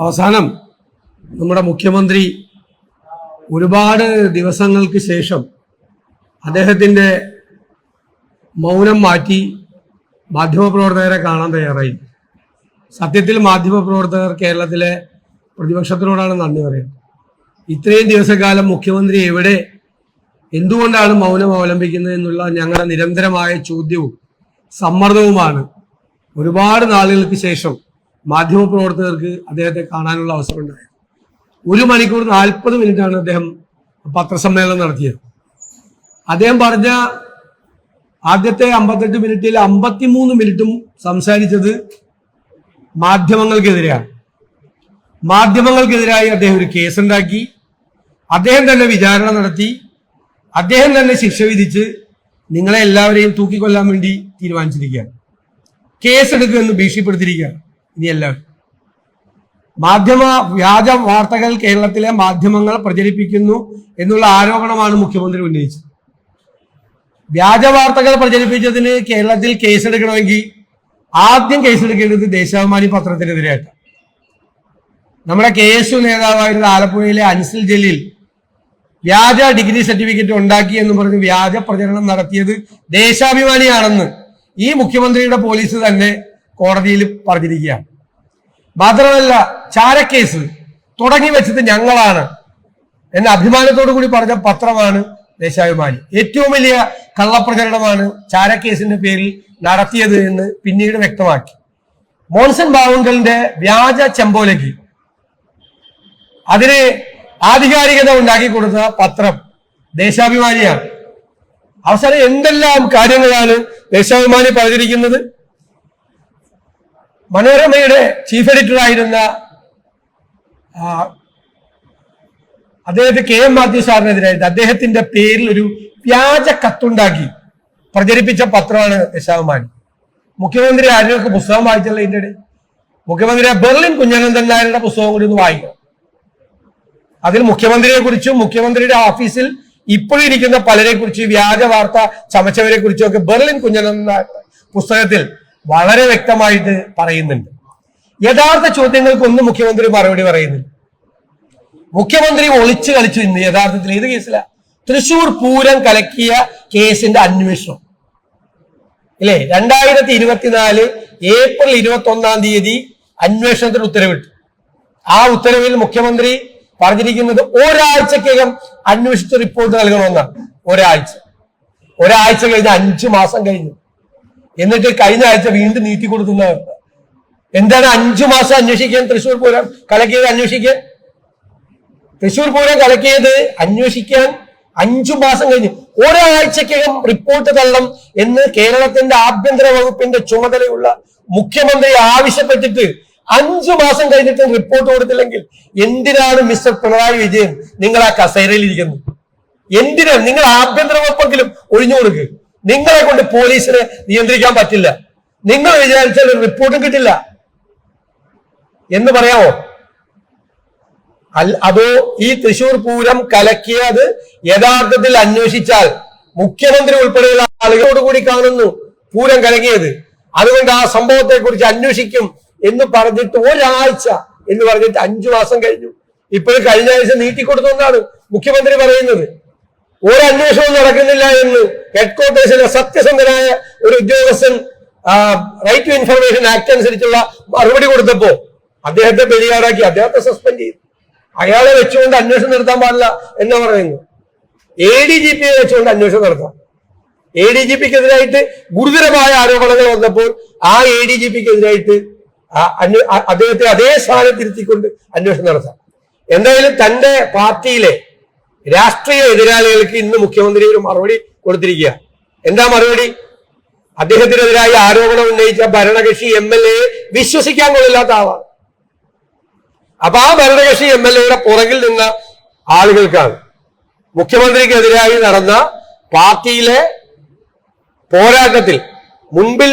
അവസാനം നമ്മുടെ മുഖ്യമന്ത്രി ഒരുപാട് ദിവസങ്ങൾക്ക് ശേഷം അദ്ദേഹത്തിന്റെ മൗനം മാറ്റി മാധ്യമപ്രവർത്തകരെ കാണാൻ തയ്യാറായി. സത്യത്തിൽ മാധ്യമപ്രവർത്തകർ കേരളത്തിലെ പ്രതിപക്ഷത്തിനോടാണ് നന്ദി പറയുന്നത്. ഇത്രയും ദിവസക്കാലം മുഖ്യമന്ത്രി എവിടെ എന്തുകൊണ്ടാണ് മൗനം അവലംബിക്കുന്നത് എന്നുള്ള ഞങ്ങളുടെ നിരന്തരമായ ചോദ്യവും സമ്മർദ്ദവുമാണ്. ഒരുപാട് നാളുകൾക്ക് ശേഷം മാധ്യമപ്രവർത്തകർക്ക് അദ്ദേഹത്തെ കാണാനുള്ള അവസരം ഉണ്ടായത് ഒരു മണിക്കൂർ നാൽപ്പത് മിനിറ്റാണ് അദ്ദേഹം പത്രസമ്മേളനം നടത്തിയത്. അദ്ദേഹം പറഞ്ഞ ആദ്യത്തെ അമ്പത്തെട്ട് മിനിറ്റിൽ അമ്പത്തിമൂന്ന് മിനിറ്റും സംസാരിച്ചത് മാധ്യമങ്ങൾക്കെതിരെയാണ്. മാധ്യമങ്ങൾക്കെതിരായി അദ്ദേഹം ഒരു കേസുണ്ടാക്കി. അദ്ദേഹം തന്നെ വിചാരണ നടത്തി. അദ്ദേഹം തന്നെ ശിക്ഷ വിധിച്ച് നിങ്ങളെ എല്ലാവരെയും തൂക്കിക്കൊല്ലാൻ വേണ്ടി തീരുമാനിച്ചിരിക്കുകയാണ്. കേസെടുക്കുമെന്ന് ഭീഷണിപ്പെടുത്തിയിരിക്കുകയാണ്. ഇനി എല്ലാവരും മാധ്യമ വ്യാജ വാർത്തകൾ കേരളത്തിലെ മാധ്യമങ്ങൾ പ്രചരിപ്പിക്കുന്നു എന്നുള്ള ആരോപണമാണ് മുഖ്യമന്ത്രി ഉന്നയിച്ചത്. വ്യാജ വാർത്തകൾ പ്രചരിപ്പിച്ചതിന് കേരളത്തിൽ കേസെടുക്കണമെങ്കിൽ ആദ്യം കേസെടുക്കേണ്ടത് ദേശാഭിമാനി പത്രത്തിനെതിരായിട്ട് നമ്മുടെ കെ എസ് യു നേതാവായിരുന്ന ആലപ്പുഴയിലെ അൻസിൽ ജലീൽ വ്യാജ ഡിഗ്രി സർട്ടിഫിക്കറ്റ് ഉണ്ടാക്കി എന്ന് പറഞ്ഞ് വ്യാജ പ്രചരണം നടത്തിയത് ദേശാഭിമാനിയാണെന്ന് ഈ മുഖ്യമന്ത്രിയുടെ പോലീസ് തന്നെ കോടതിയിൽ പറഞ്ഞിരിക്കുകയാണ്. മാത്രമല്ല ചാരക്കേസ്. തുടങ്ങി വെച്ചത് ഞങ്ങളാണ്. എന്ന അഭിമാനത്തോടു കൂടി പറഞ്ഞ പത്രമാണ് ദേശാഭിമാനി. ഏറ്റവും വലിയ കള്ളപ്രചരണമാണ് ചാരക്കേസിന്റെ പേരിൽ നടത്തിയത് എന്ന് പിന്നീട് വ്യക്തമാക്കി. മോൺസൺ ബാവുങ്കലിന്റെ വ്യാജ ചെമ്പോലയ്ക്ക് അതിന് ആധികാരികത ഉണ്ടാക്കി കൊടുത്ത പത്രം ദേശാഭിമാനിയാണ്. അവസാനം എന്തെല്ലാം കാര്യങ്ങളാണ് ദേശാഭിമാനി പറഞ്ഞിരിക്കുന്നത്? മനോരമയുടെ ചീഫ് എഡിറ്റർ ആയിരുന്ന അദ്ദേഹത്തെ കെ എം മാത്യു സാറിനെതിരായിട്ട് അദ്ദേഹത്തിന്റെ പേരിൽ ഒരു വ്യാജ കത്തുണ്ടാക്കി പ്രചരിപ്പിച്ച പത്രമാണ് ദേശാഭിമാനി മുഖ്യമന്ത്രി ആരെയൊക്കെ പുസ്തകം വായിച്ചല്ലോ ഇതിന്റെ ഇടയിൽ? മുഖ്യമന്ത്രി ബെർലിൻ കുഞ്ഞനന്ദൻ നായരുടെ പുസ്തകം കൂടി ഒന്ന് വായിക്കണം. അതിൽ മുഖ്യമന്ത്രിയെ കുറിച്ചും മുഖ്യമന്ത്രിയുടെ ഓഫീസിൽ ഇപ്പോഴും ഇരിക്കുന്ന പലരെ കുറിച്ച് വ്യാജ വാർത്ത ചമച്ചവരെ കുറിച്ചും ഒക്കെ ബെർലിൻ കുഞ്ഞനന്ദൻ പുസ്തകത്തിൽ വളരെ വ്യക്തമായിട്ട് പറയുന്നുണ്ട്. യഥാർത്ഥ ചോദ്യങ്ങൾക്കൊന്നും മുഖ്യമന്ത്രി മറുപടി പറയുന്നില്ല. മുഖ്യമന്ത്രി ഒളിച്ചു കളിച്ചു ഇന്ന് യഥാർത്ഥത്തിൽ. ഏത് കേസില? തൃശൂർ പൂരം കലക്കിയ കേസിന്റെ അന്വേഷണം. ഇല്ലേ? രണ്ടായിരത്തി ഇരുപത്തിനാല് ഏപ്രിൽ ഇരുപത്തി ഒന്നാം തീയതി അന്വേഷണത്തിന് ഉത്തരവിട്ടു. ആ ഉത്തരവിൽ മുഖ്യമന്ത്രി പറഞ്ഞിരിക്കുന്നത് ഒരാഴ്ചക്കകം അന്വേഷിച്ച് റിപ്പോർട്ട് നൽകണമെന്നാണ്. ഒരാഴ്ച. ഒരാഴ്ച കഴിഞ്ഞ് അഞ്ചു മാസം കഴിഞ്ഞു. എന്നിട്ട് കഴിഞ്ഞ ആഴ്ച വീണ്ടും നീട്ടി കൊടുക്കുന്ന എന്താണ് അഞ്ചു മാസം അന്വേഷിക്കാൻ തൃശ്ശൂർ പൂരം കലക്കിയത് അന്വേഷിക്കാൻ തൃശ്ശൂർ പൂരം കലക്കിയത് അന്വേഷിക്കാൻ അഞ്ചു മാസം കഴിഞ്ഞ്. ഒരാഴ്ചക്കകം റിപ്പോർട്ട് തള്ളണം എന്ന് കേരളത്തിന്റെ ആഭ്യന്തര വകുപ്പിന്റെ ചുമതലയുള്ള മുഖ്യമന്ത്രി ആവശ്യപ്പെട്ടിട്ട് അഞ്ചു മാസം കഴിഞ്ഞിട്ട് റിപ്പോർട്ട് കൊടുത്തില്ലെങ്കിൽ എന്തിനാണ് മിസ്റ്റർ പിണറായി വിജയൻ നിങ്ങൾ ആ കസേരയിൽ ഇരിക്കുന്നത്? എന്തിനാണ് നിങ്ങൾ ആഭ്യന്തര വകുപ്പെങ്കിലും ഒഴിഞ്ഞു കൊടുക്കുക നിങ്ങളെ കൊണ്ട് പോലീസിനെ നിയന്ത്രിക്കാൻ പറ്റില്ല. നിങ്ങൾ വിചാരിച്ചാൽ ഒരു റിപ്പോർട്ടും കിട്ടില്ല. എന്ന് പറയാമോ അതോ ഈ തൃശൂർ പൂരം കലക്കിയത് യഥാർത്ഥത്തിൽ അന്വേഷിച്ചാൽ മുഖ്യമന്ത്രി ഉൾപ്പെടെയുള്ള ആളുകളോട് കൂടി കാണുന്നു പൂരം കലങ്ങിയത്. അതുകൊണ്ട് ആ സംഭവത്തെ കുറിച്ച് അന്വേഷിക്കും എന്ന് പറഞ്ഞിട്ട് ഒരാഴ്ച എന്ന് പറഞ്ഞിട്ട് അഞ്ചു മാസം കഴിഞ്ഞു. ഇപ്പോഴും കഴിഞ്ഞ ആഴ്ച നീട്ടിക്കൊടുത്തുകൊണ്ടാണ് മുഖ്യമന്ത്രി പറയുന്നത്. ഒരു അന്വേഷണവും നടക്കുന്നില്ല എന്ന് ഹെഡ്ക്വാർട്ടേഴ്സിലെ സത്യസന്ധനായ ഒരു ഉദ്യോഗസ്ഥൻ റൈറ്റ് ടു ഇൻഫർമേഷൻ ആക്ട് അനുസരിച്ചുള്ള മറുപടി കൊടുത്തപ്പോ അദ്ദേഹത്തെ ബലിയാടാക്കി അദ്ദേഹത്തെ സസ്പെൻഡ് ചെയ്തു. അയാളെ വെച്ചുകൊണ്ട് അന്വേഷണം നടത്താൻ പാടില്ല എന്ന് പറയുന്നു. എ ഡി ജി പിയെ വെച്ചുകൊണ്ട് അന്വേഷണം നടത്താം. എ ഡി ജി പിക്ക് എതിരായിട്ട് ഗുരുതരമായ ആരോപണങ്ങൾ വന്നപ്പോൾ ആ എ ഡി ജി പിക്ക് എതിരായിട്ട് ആ അന്വേ- ആ അദ്ദേഹത്തെ അതേ സ്ഥാനത്തിരുത്തിക്കൊണ്ട് അന്വേഷണം നടത്താം. എന്തായാലും തന്റെ പാർട്ടിയിലെ രാഷ്ട്രീയ എതിരാളികൾക്ക് ഇന്ന് മുഖ്യമന്ത്രി ഒരു മറുപടി കൊടുത്തിരിക്കുക. എന്താ മറുപടി? അദ്ദേഹത്തിനെതിരായി ആരോപണം ഉന്നയിച്ച ഭരണകക്ഷി എം എൽ എ വിശ്വസിക്കാൻ കൊള്ളില്ലാത്ത ആളാണ്. അപ്പൊ ആ ഭരണകക്ഷി എം എൽ എയുടെ പുറകിൽ നിന്ന ആളുകൾക്കാണ് മുഖ്യമന്ത്രിക്കെതിരായി നടന്ന പാർട്ടിയിലെ പോരാട്ടത്തിൽ മുൻപിൽ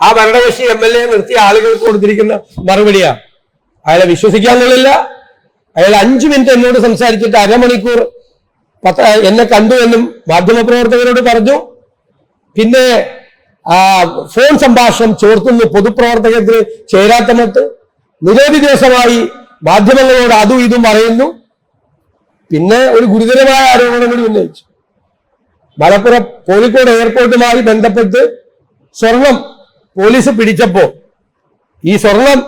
ആ ഭരണകക്ഷി എം എൽ എ നിർത്തിയ ആളുകൾക്ക് കൊടുത്തിരിക്കുന്ന മറുപടിയാണ്. അയാളെ വിശ്വസിക്കാൻ കൊള്ളില്ല അയാൾ അഞ്ചു മിനിറ്റ് എന്നോട് സംസാരിച്ചിട്ട് അരമണിക്കൂർ പത്ര എന്നെ കണ്ടു എന്നും മാധ്യമപ്രവർത്തകരോട് പറഞ്ഞു. പിന്നെ ഫോൺ സംഭാഷണം ചോർത്തുന്നു പൊതുപ്രവർത്തകത്തിന് ചേരാത്ത മട്ട് നിരവധി ദിവസമായി മാധ്യമങ്ങളോട് അതും ഇതും പറയുന്നു. പിന്നെ ഒരു ഗുരുതരമായ ആരോപണം കൂടി ഉന്നയിച്ചു. മലപ്പുറം കോഴിക്കോട് എയർപോർട്ടുമായി ബന്ധപ്പെട്ട് സ്വർണം പോലീസ് പിടിച്ചപ്പോൾ ഈ സ്വർണം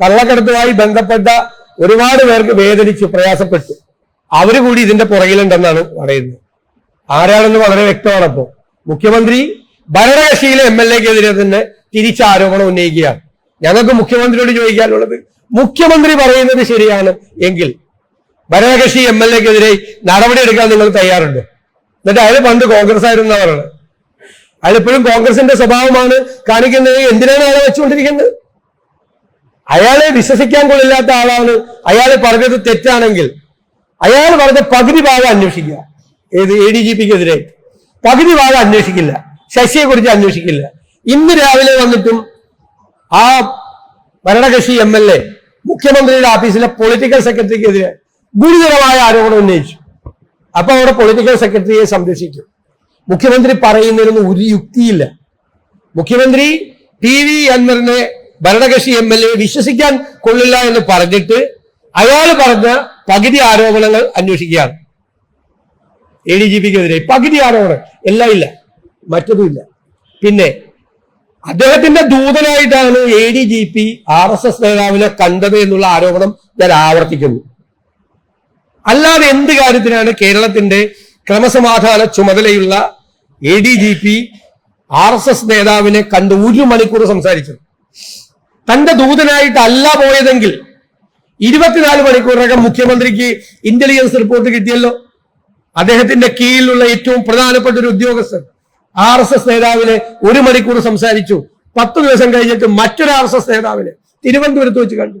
കള്ളക്കടത്തുമായി ബന്ധപ്പെട്ട ഒരുപാട് പേർക്ക് വേദനിച്ചു പ്രയാസപ്പെട്ടു. അവർ കൂടി ഇതിന്റെ പുറകിലുണ്ടെന്നാണ് പറയുന്നത്. ആരാണെന്ന് വളരെ വ്യക്തമാണ് അപ്പോ മുഖ്യമന്ത്രി ഭരണകക്ഷിയിലെ എം എൽ എക്കെതിരെ തന്നെ തിരിച്ച ആരോപണം ഉന്നയിക്കുകയാണ്. ഞങ്ങൾക്ക് മുഖ്യമന്ത്രിയോട് ചോദിക്കാനുള്ളത് മുഖ്യമന്ത്രി പറയുന്നത് ശരിയാണ് എങ്കിൽ ഭരണകക്ഷി എം എൽ എക്കെതിരെ നടപടിയെടുക്കാൻ നിങ്ങൾ തയ്യാറുണ്ടോ. എന്നിട്ട് അയാൾ പണ്ട് കോൺഗ്രസ് ആയിരുന്നവരാണ് അയാൾ കോൺഗ്രസിന്റെ സ്വഭാവമാണ് കാണിക്കുന്നത്. എന്തിനാണ് അയാളെ വെച്ചുകൊണ്ടിരിക്കുന്നത്? അയാളെ വിശ്വസിക്കാൻ കൊള്ളില്ലാത്ത ആളാണ്. അയാൾ പറഞ്ഞത് തെറ്റാണെങ്കിൽ അയാൾ പറഞ്ഞ പകുതി ഭാഗം അന്വേഷിക്കുക. ഏത് എ ഡി ജി പിക്കെതിരെ പകുതി ഭാഗം അന്വേഷിക്കില്ല. ശശിയെ കുറിച്ച് അന്വേഷിക്കില്ല. ഇന്ന് രാവിലെ വന്നിട്ടും ആ ഭരണകക്ഷി എം എൽ എ മുഖ്യമന്ത്രിയുടെ ഓഫീസിലെ പൊളിറ്റിക്കൽ സെക്രട്ടറിക്കെതിരെ ഗുരുതരമായ ആരോപണം ഉന്നയിച്ചു. അപ്പൊ അവിടെ പൊളിറ്റിക്കൽ സെക്രട്ടറിയെ സംരക്ഷിക്കും മുഖ്യമന്ത്രി പറയുന്നതിനൊന്നും ഒരു യുക്തിയില്ല. മുഖ്യമന്ത്രി ടി വി അൻവറിനെ ഭരണകക്ഷി എം എൽ എ വിശ്വസിക്കാൻ കൊള്ളില്ല എന്ന് പറഞ്ഞിട്ട് അയാൾ പറഞ്ഞ പകുതി ആരോപണങ്ങൾ അന്വേഷിക്കുകയാണ്. എ ഡി ജി പിക്കെതിരെ പകുതി ആരോപണം. എല്ലാം ഇല്ല. മറ്റൊന്നും ഇല്ല. പിന്നെ അദ്ദേഹത്തിന്റെ ദൂതനായിട്ടാണ് A D G P R S S നേതാവിനെ കണ്ടത് എന്നുള്ള ആരോപണം ഞാൻ ആവർത്തിക്കുന്നു. അല്ലാതെ എന്ത് കാര്യത്തിനാണ് കേരളത്തിന്റെ ക്രമസമാധാന ചുമതലയുള്ള A D G P R S S നേതാവിനെ കണ്ട് ഒരു മണിക്കൂർ സംസാരിച്ചത്? തന്റെ ദൂതനായിട്ട് ദൂതനായിട്ടല്ല പോയതെങ്കിൽ ഇരുപത്തിനാല് മണിക്കൂറിനകം മുഖ്യമന്ത്രിക്ക് ഇന്റലിജൻസ് റിപ്പോർട്ട് കിട്ടിയല്ലോ. അദ്ദേഹത്തിന്റെ കീഴിലുള്ള ഏറ്റവും പ്രധാനപ്പെട്ട ഒരു ഉദ്യോഗസ്ഥൻ ആർ എസ് എസ് നേതാവിനെ ഒരു മണിക്കൂർ സംസാരിച്ചു. പത്ത് ദിവസം കഴിഞ്ഞിട്ട് മറ്റൊരു ആർ എസ് എസ് നേതാവിനെ തിരുവനന്തപുരത്ത് വെച്ച് കണ്ടു.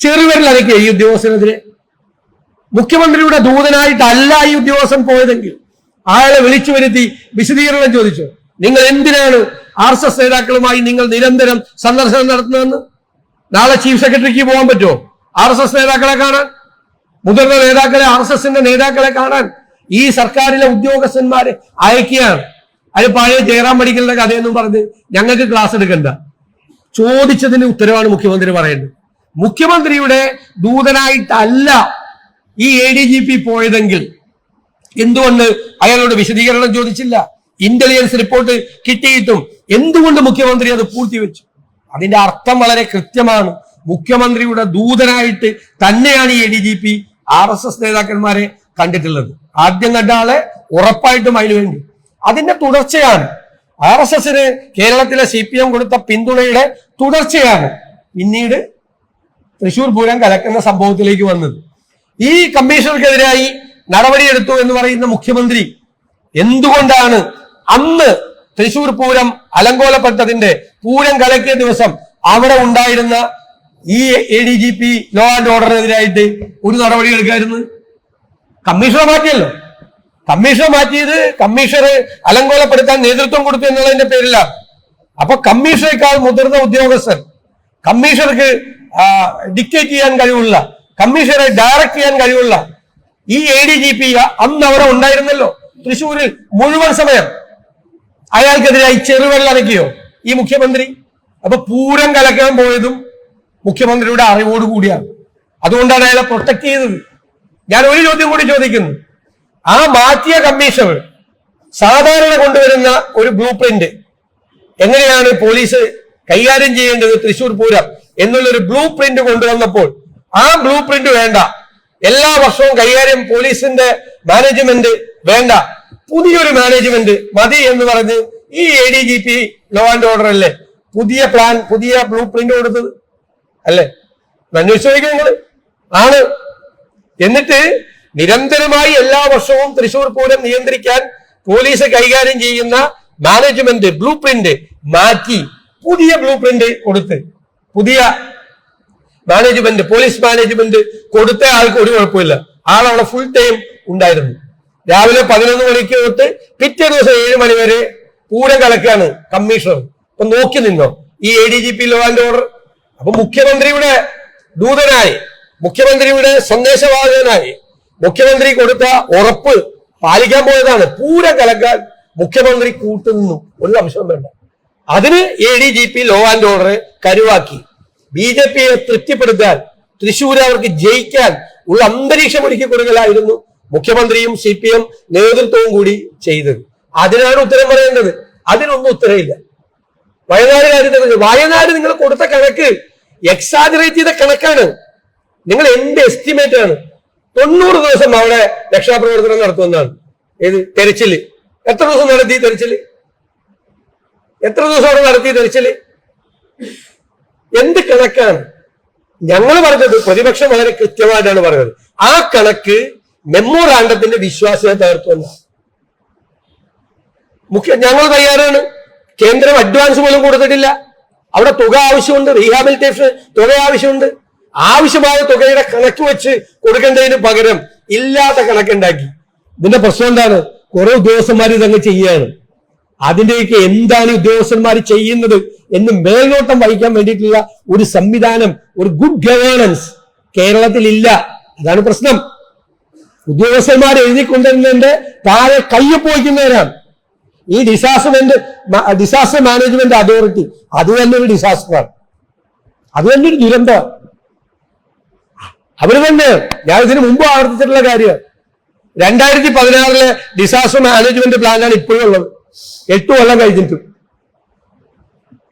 ചെറുവിരൽ ഈ ഉദ്യോഗസ്ഥനെതിരെ. മുഖ്യമന്ത്രിയുടെ ദൂതനായിട്ടല്ല ഈ ഉദ്യോഗസ്ഥൻ പോയതെങ്കിൽ അയാളെ വിളിച്ചു വരുത്തി വിശദീകരണം ചോദിച്ചു. നിങ്ങൾ എന്തിനാണ് ആർ എസ് എസ് നേതാക്കളുമായി നിങ്ങൾ നിരന്തരം സന്ദർശനം നടത്തുന്നതെന്ന്? നാളെ ചീഫ് സെക്രട്ടറിക്ക് പോകാൻ പറ്റുമോ? ആർ എസ് എസ് നേതാക്കളെ കാണാൻ? മുതിർന്ന നേതാക്കളെ ആർ എസ് എസിന്റെ നേതാക്കളെ കാണാൻ? ഈ സർക്കാരിലെ ഉദ്യോഗസ്ഥന്മാരെ അയക്കുകയാണ്. അത് പഴയ ജയറാം മെഡിക്കലിന്റെ കഥയെന്നും പറഞ്ഞ് ഞങ്ങൾക്ക് ക്ലാസ് എടുക്കണ്ട. ചോദിച്ചതിന് ഉത്തരവാണ് മുഖ്യമന്ത്രി പറയേണ്ടത് മുഖ്യമന്ത്രിയുടെ ദൂതനായിട്ടല്ല ഈ എ ഡി ജി പി പോയതെങ്കിൽ എന്തുകൊണ്ട് അയാളോട് വിശദീകരണം ചോദിച്ചില്ല? ഇന്റലിജൻസ് റിപ്പോർട്ട് കിട്ടിയിട്ടും എന്തുകൊണ്ട് മുഖ്യമന്ത്രി അത് പൂഴ്ത്തിവെച്ചു? അതിന്റെ അർത്ഥം വളരെ കൃത്യമാണ്. മുഖ്യമന്ത്രിയുടെ ദൂതനായിട്ട് തന്നെയാണ് ഈ A D G P R S S നേതാക്കന്മാരെ കണ്ടിട്ടുള്ളത്. ആദ്യം കണ്ട ആളെ ഉറപ്പായിട്ടും അതിനു വേണ്ടി. അതിന്റെ തുടർച്ചയാണ്. ആർ എസ് എസിന് കേരളത്തിലെ സി പി എം കൊടുത്ത പിന്തുണയുടെ തുടർച്ചയാണ് പിന്നീട് തൃശൂർ പൂരം കലക്കുന്ന സംഭവത്തിലേക്ക് വന്നത്. ഈ കമ്മീഷണർക്കെതിരായി നടപടിയെടുത്തു എന്ന് പറയുന്ന മുഖ്യമന്ത്രി എന്തുകൊണ്ടാണ് അന്ന് തൃശൂർ പൂരം അലങ്കോലപ്പെട്ടതിന്റെ പൂരം കലക്കിയ ദിവസം അവിടെ ഉണ്ടായിരുന്ന ഈ A D G P law and ഓർഡറിനെതിരായിട്ട് ഒരു നടപടി എടുക്കായിരുന്നു. കമ്മീഷണർ മാറ്റിയല്ലോ. കമ്മീഷണർ മാറ്റിയത് കമ്മീഷണർ അലങ്കോലപ്പെടുത്താൻ നേതൃത്വം കൊടുത്തു എന്നുള്ളതിന്റെ പേരിലാണ് അപ്പൊ കമ്മീഷണറേക്കാൾ മുതിർന്ന ഉദ്യോഗസ്ഥൻ കമ്മീഷണർക്ക് ഡിക്റ്റേറ്റ് ചെയ്യാൻ കഴിവുള്ള കമ്മീഷണറെ ഡയറക്റ്റ് ചെയ്യാൻ കഴിവുള്ള ഈ എ ഡി ജി പി അന്ന് അവിടെ ഉണ്ടായിരുന്നല്ലോ. തൃശ്ശൂരിൽ മുഴുവൻ സമയം അയാൾക്കെതിരായി ചെറുവെള്ളറക്കിയോ ഈ മുഖ്യമന്ത്രി. അപ്പൊ പൂരം കലക്കാൻ പോയതും മുഖ്യമന്ത്രിയുടെ അറിവോട് കൂടിയാണ്. അതുകൊണ്ടാണ് അയാളെ പ്രൊട്ടക്ട് ചെയ്തത്. ഞാൻ ഒരു ചോദ്യം കൂടി ചോദിക്കുന്നു. ആ മാറ്റിയ കമ്മീഷണർ സാധാരണ കൊണ്ടുവരുന്ന ഒരു ബ്ലൂ പ്രിന്റ് എങ്ങനെയാണ് പോലീസ് കൈകാര്യം ചെയ്യേണ്ടത് തൃശൂർ പൂരം എന്നുള്ളൊരു ബ്ലൂ പ്രിന്റ് കൊണ്ടുവന്നപ്പോൾ ആ ബ്ലൂ പ്രിന്റ് വേണ്ട. എല്ലാ വർഷവും കൈകാര്യം പോലീസിന്റെ മാനേജ്മെന്റ് വേണ്ട. പുതിയൊരു മാനേജ്മെന്റ് മതി എന്ന് പറഞ്ഞ് ഈ A D G P law and order അല്ലേ? പുതിയ പ്ലാൻ പുതിയ ബ്ലൂ പ്രിന്റ് കൊടുത്തത് അല്ലേ? അന്വേഷിച്ചു നിങ്ങൾ ആണ്. എന്നിട്ട് നിരന്തരമായി എല്ലാ വർഷവും തൃശൂർ പൂരം നിയന്ത്രിക്കാൻ പോലീസ് കൈകാര്യം ചെയ്യുന്ന മാനേജ്മെന്റ് ബ്ലൂ പ്രിന്റ് മാറ്റി പുതിയ ബ്ലൂ പ്രിന്റ് കൊടുത്ത്. പുതിയ മാനേജ്മെന്റ് പോലീസ് മാനേജ്മെന്റ് കൊടുത്ത ആൾക്ക് ഒരു കുഴപ്പമില്ല. ആളവിടെ ഫുൾ ടൈം ഉണ്ടായിരുന്നു. രാവിലെ പതിനൊന്ന് മണിക്ക് തൊട്ട് പിറ്റേ ദിവസം ഏഴ് മണി വരെ പൂരം കലക്കാണ് കമ്മീഷണർ. അപ്പൊ നോക്കി നിന്നോ? ഈ A D G P law and order അപ്പൊ മുഖ്യമന്ത്രിയുടെ ദൂതനായി മുഖ്യമന്ത്രിയുടെ സന്ദേശവാഹകനായി മുഖ്യമന്ത്രി കൊടുത്ത ഉറപ്പ് പാലിക്കാൻ പോയതാണ്. പൂരം കലക്കാൻ മുഖ്യമന്ത്രി കൂട്ടുനിന്നു. ഒരു അംശം വേണ്ട. അതിന് A D G P law and order കരുവാക്കി. B J പിയെ തൃപ്തിപ്പെടുത്താൻ തൃശ്ശൂർ അവർക്ക് ജയിക്കാൻ ഉള്ള അന്തരീക്ഷം ഒരുക്കി കൊടുക്കലായിരുന്നു മുഖ്യമന്ത്രിയും സി പി എം നേതൃത്വവും കൂടി ചെയ്തത്. അതിനാണ് ഉത്തരം പറയേണ്ടത്. അതിനൊന്നും ഉത്തരവില്ല. വയനാട് കാര്യത്തിൽ വയനാട് നിങ്ങൾ കൊടുത്ത കണക്ക് എക്സാജറേറ്റ് ചെയ്ത കണക്കാണ്. നിങ്ങൾ എന്ത് എസ്റ്റിമേറ്റ് ആണ്. തൊണ്ണൂറ് ദിവസം അവിടെ രക്ഷാപ്രവർത്തനം നടത്തുമെന്നാണ്. ഏത്? തെരച്ചിൽ. എത്ര ദിവസം നടത്തി തെരച്ചിൽ? എത്ര ദിവസം അവിടെ നടത്തി തെരച്ചിൽ? എന്ത് കണക്കാണ്? ഞങ്ങൾ പറഞ്ഞത് പ്രതിപക്ഷം വളരെ കൃത്യമായിട്ടാണ് പറഞ്ഞത്. ആ കണക്ക് മെമ്മോറാണ്ടത്തിന്റെ വിശ്വാസ്യത തകർത്തുവെന്നാണ് മുഖ്യ ഞങ്ങൾ തയ്യാറാണ്. കേന്ദ്രം അഡ്വാൻസ് പോലും കൊടുത്തിട്ടില്ല. അവിടെ തുക ആവശ്യമുണ്ട് റീഹാബിലിറ്റേഷൻ തുക ആവശ്യമുണ്ട്. ആവശ്യമായ തുകയുടെ കണക്ക് വെച്ച് കൊടുക്കേണ്ടതിന് പകരം ഇല്ലാത്ത കണക്കുണ്ടാക്കി. ഇതിന്റെ പ്രശ്നം എന്താണ്? കുറെ ഉദ്യോഗസ്ഥന്മാർ ഇതങ്ങ് ചെയ്യാണ്. അതിന്റെയൊക്കെ എന്താണ് ഉദ്യോഗസ്ഥന്മാർ ചെയ്യുന്നത് എന്ന് മേൽനോട്ടം വഹിക്കാൻ വേണ്ടിയിട്ടുള്ള ഒരു സംവിധാനം ഒരു ഗുഡ് ഗവേണൻസ് കേരളത്തിൽ ഇല്ല അതാണ് പ്രശ്നം. ഉദ്യോഗസ്ഥന്മാർ എഴുതിക്കൊണ്ടിരുന്നതിന്റെ താഴെ കയ്യൊപ്പ് പോയിക്കുന്നവരാണ്. ഈ ഡിസാസ്റ്റർ ഡിസാസ്റ്റർ മാനേജ്മെന്റ് അതോറിറ്റി അത് തന്നെ ഒരു ഡിസാസ്റ്ററാണ് അത് തന്നെ ഒരു ദുരന്തമാണ്. അവർ തന്നെ ഞാൻ ഇതിനു മുമ്പ് ആവർത്തിച്ചിട്ടുള്ള കാര്യമാണ് രണ്ടായിരത്തി പതിനാറിലെ ഡിസാസ്റ്റർ മാനേജ്മെന്റ് പ്ലാനാണ് ഇപ്പോഴും ഉള്ളത് എട്ട് കൊല്ലം കഴിഞ്ഞിട്ടും.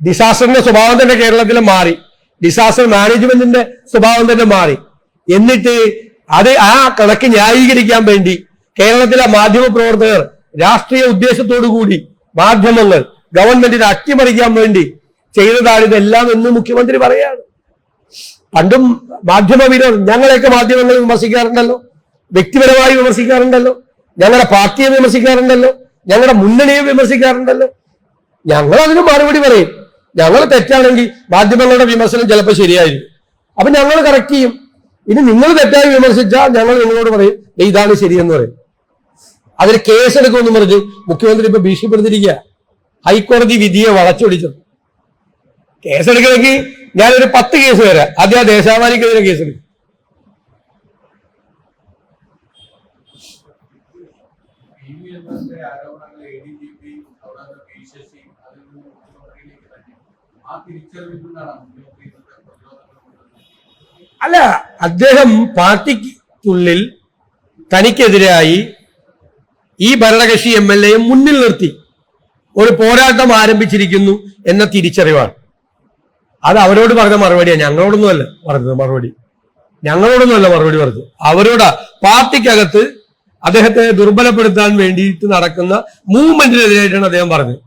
ഡിസാസ്റ്ററിന്റെ സ്വഭാവം തന്നെ കേരളത്തിൽ മാറി. ഡിസാസ്റ്റർ മാനേജ്മെന്റിന്റെ സ്വഭാവം തന്നെ മാറി. എന്നിട്ട് അത് ആ കണക്ക് ന്യായീകരിക്കാൻ വേണ്ടി കേരളത്തിലെ മാധ്യമ പ്രവർത്തകർ രാഷ്ട്രീയ ഉദ്ദേശത്തോടു കൂടി മാധ്യമങ്ങൾ ഗവൺമെന്റിനെ അട്ടിമറിക്കാൻ വേണ്ടി ചെയ്തതാണ് ഇതെല്ലാം എന്ന് മുഖ്യമന്ത്രി പറയാണ്. പണ്ടും മാധ്യമ വിരോധം ഞങ്ങളെയൊക്കെ മാധ്യമങ്ങൾ വിമർശിക്കാറുണ്ടല്ലോ. വ്യക്തിപരമായി വിമർശിക്കാറുണ്ടല്ലോ. ഞങ്ങളുടെ പാർട്ടിയെ വിമർശിക്കാറുണ്ടല്ലോ. ഞങ്ങളുടെ മുന്നണിയെ വിമർശിക്കാറുണ്ടല്ലോ. ഞങ്ങൾ അതിന് മറുപടി പറയും. ഞങ്ങൾ തെറ്റാണെങ്കിൽ മാധ്യമങ്ങളുടെ വിമർശനം ചിലപ്പോൾ ശരിയായിരിക്കും. അപ്പൊ ഞങ്ങൾ കറക്റ്റ് ചെയ്യും. ഇനി നിങ്ങൾ തെറ്റായി വിമർശിച്ചാൽ ഞങ്ങൾ നിങ്ങളോട് പറയും "ദേ ഇതാണ് ശരിയെന്ന് പറയും. അതിന് കേസെടുക്കുമെന്ന് പറഞ്ഞ് മുഖ്യമന്ത്രി ഇപ്പൊ ഭീഷണിപ്പെടുത്തിരിക്കുക ഹൈക്കോടതി വിധിയെ വളച്ചൊടിച്ചത്. കേസെടുക്കണമെങ്കിൽ ഞാനൊരു പത്ത് കേസ് വരാം ആദ്യം ആ ദേശാഭാനിക്കെതിരെ കേസെടുക്കും. ആ ആരോപണങ്ങൾ എ ഡി ജി പി അവിടെ പി ശശി അതിൽ നിന്ന് മുഖ്യമന്ത്രിയിലേക്ക് തന്നെ ആ തിരിച്ചറിവിൽ നിന്നാണ് മുഖ്യമന്ത്രി ഇന്നത്തെ പ്രതിരോധങ്ങൾ കൊണ്ടുവരുന്നത് അല്ല അദ്ദേഹം പാർട്ടിക്കുള്ളിൽ തനിക്കെതിരായി ഈ ഭരണകക്ഷി എം എൽ എയെ മുന്നിൽ നിർത്തി. ഒരു പോരാട്ടം ആരംഭിച്ചിരിക്കുന്നു എന്ന തിരിച്ചറിവാണ്. അത് അവരോട് പറഞ്ഞ മറുപടിയാണ് ഞങ്ങളോടൊന്നുമല്ല പറഞ്ഞത് മറുപടി. ഞങ്ങളോടൊന്നുമല്ല മറുപടി പറഞ്ഞത്. അവരോടാ പാർട്ടിക്കകത്ത് അദ്ദേഹത്തെ ദുർബലപ്പെടുത്താൻ വേണ്ടിയിട്ട് നടക്കുന്ന മൂവ്മെന്റിനെതിരായിട്ടാണ് അദ്ദേഹം പറഞ്ഞത്.